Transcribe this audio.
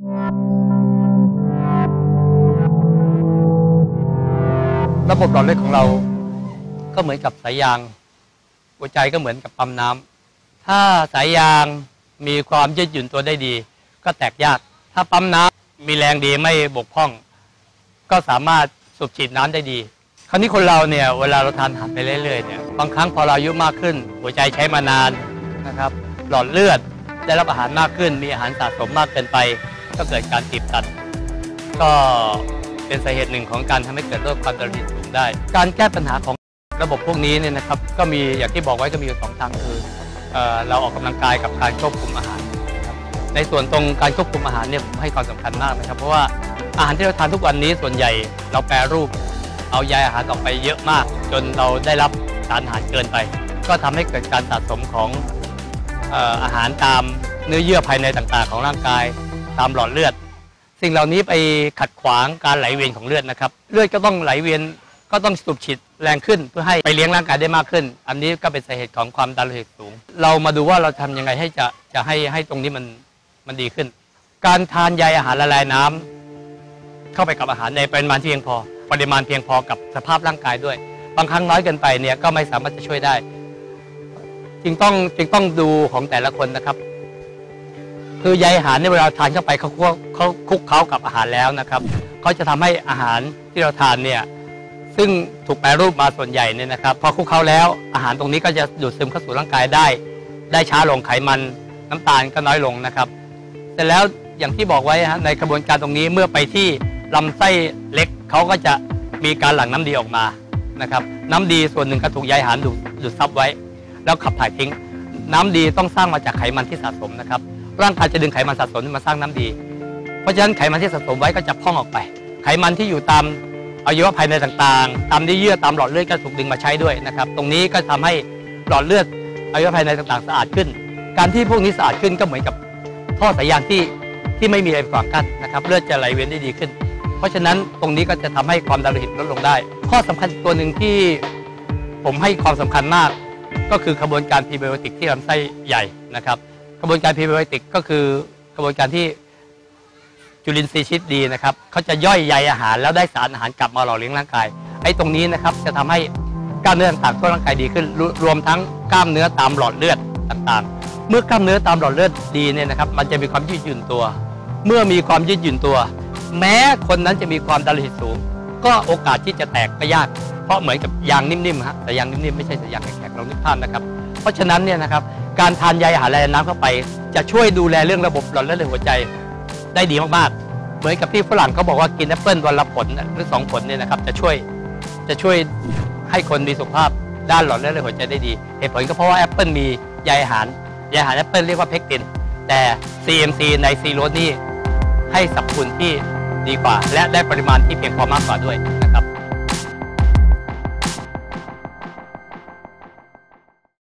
ระบบหลอดเลือดของเราก็เหมือนกับสายยาง หัวใจก็เหมือนกับปั๊มน้ำถ้าสายยางมีความยืดหยุ่นตัวได้ดี ก็แตกยาก ถ้าปั๊มน้ำมีแรงดีไม่บกพร่อง ก็สามารถสูบฉีดน้ำได้ดี คราวนี้คนเราเนี่ยเวลาเราทานอาหารไปเรื่อยๆเนี่ยบางครั้งพอเราอายุมากขึ้น หัวใจใช้มานานนะครับ หลอดเลือดได้รับอาหารมากขึ้น มีอาหารสะสมมากเกินไป ก็เกิดการตีบตัน ก็เป็นสาเหตุหนึ่งของการทำให้เกิดโรคความดันโลหิตสูงได้ การแก้ปัญหาของระบบพวกนี้เนี่ยนะครับ ก็มีอย่างที่บอกไว้ก็มีอยู่สองทางคือเอเราออกกำลังกายกับการควบคุมอาหารครับในส่วนตรงการควบคุมอาหารเนี่ยผมให้ความสำคัญมากนะครับ เพราะว่าอาหารที่เราทานทุกวันนี้ส่วนใหญ่เราแปรรูป เอาใยอาหารออกไปเยอะมาก จนเราได้รับสารอาหารเกินไป ก็ทำให้เกิดการสะสมของอาหารตามเนื้อเยื่อภายในต่างๆ ของร่างกาย ตามหลอดเลือด สิ่งเหล่านี้ไปขัดขวางการไหลเวียนของเลือดนะครับ เลือดก็ต้องไหลเวียนก็ต้องสูบฉีดแรงขึ้นเพื่อให้ไปเลี้ยงร่างกายได้มากขึ้น อันนี้ก็เป็นสาเหตุของความดันโลหิตสูง เรามาดูว่าเราทำยังไงให้จะจะให้ให้ตรงนี้มันมันดีขึ้น การทานใยอาหารละลายน้ำเข้าไปกับอาหารในปริมาณที่เพียงพอ ปริมาณเพียงพอกับสภาพร่างกายด้วย บางครั้งน้อยเกินไปเนี่ยก็ไม่สามารถจะช่วยได้ จึงต้องจึงต้องดูของแต่ละคนนะครับ คือใยอาหารในยเวลาทานเข้าไปเขาคุกเขาคุกเคล้ากับอาหารแล้วนะครับเขาจะทำให้อาหารที่เราทานเนี่ยซึ่งถูกแปรรูปมาส่วนใหญ่เนี่ยนะครับพอคุกเคล้าแล้วอาหารตรงนี้ก็จะดูดซึมเข้าสู่ร่างกายได้ ได้ช้าลงไขมันน้ำตาลก็น้อยลงนะครับเสร็จแล้วอย่างที่บอกไว้ฮะในกระบวนการตรงนี้เมื่อไปที่ลำไส้เล็กเขาก็จะมีการหลั่งน้ำดีออกมานะครับน้ำดีส่วนหนึ่งก็ถูกใยอาหารดูดดูดซับไว้ แล้วขับถ่ายทิ้ง น้ำดีต้องสร้างมาจากไขมันที่สะสมนะครับ ร่างกายจะดึงไขมันสะสมมาสร้างน้ำดี เพราะฉะนั้นไขมันที่สะสมไว้ก็จะพองออกไป ไขมันที่อยู่ตามอวัยวะภายในต่างๆ ตามเนื้อเยื่อตามหลอดเลือดก็ถูกดึงมาใช้ด้วยนะครับ ตรงนี้ก็ทำให้หลอดเลือดอวัยวะภายในต่างๆ สะอาดขึ้น การที่พวกนี้สะอาดขึ้นก็เหมือนกับท่อสายยางที่ที่ไม่มีอะไรขวางกั้นนะครับเลือดจะไหลเวียนได้ดีขึ้น เพราะฉะนั้นตรงนี้ก็จะทำให้ความดันโลหิตลดลงได้ ข้อสำคัญตัวหนึ่งที่ผมให้ความสำคัญมาก ก็คือกระบวนการพรีไบโอติกที่ลำไส้ใหญ่นะครับ กระบวนการพรีไบโอติกก็คือกระบวนการที่จุลินทรีย์ชีวิตดีนะครับเขาจะย่อยใยอาหารแล้วได้สารอาหารกลับมาหล่อเลี้ยงร่างกาย ไอ้ตรงนี้นะครับจะทำให้กล้ามเนื้อต่างๆทั่วร่างกายดีขึ้นรวรวมทั้งกล้ามเนื้อตามหลอดเลือดต่างๆ เมื่อกล้ามเนื้อตามหลอดเลือดดีเนี่ยนะครับ มันจะมีความยืดหยุ่นตัว เมื่อมีความยืดหยุ่นตัว แม้คนนั้นจะมีความดันโลหิตสูง ก็โอกาสที่จะแตกก็ยาก เพราะเหมือนกับยางนิ่มๆฮะแต่ยางนิ่มๆไม่ใช่แต่ยางแข็งๆเรานึกภาพนะครับ เพราะฉะนั้นเนี่ยนะครับ การทานใยอาหารและน้ำเข้าไป จะช่วยดูแลเรื่องระบบหลอดเลือดหัวใจได้ดีมากๆ เหมือนกับที่ฝรั่งเขาบอกว่ากินแอปเปิลวันละผลหรือสองผลเนี่ยนะครับจะช่วยจะช่วยให้คนมีสุขภาพด้านหลอดเลือดหัวใจได้ดี เหตุผลก็เพราะว่าแอปเปิลมีใยอาหารใยอาหารแอปเปิลเรียกว่าเพกติน แต่ CMC ในซีโรสนี่ให้สรรพคุณที่ดีกว่า และได้ปริมาณที่เพียงพอมากกว่าด้วยนะ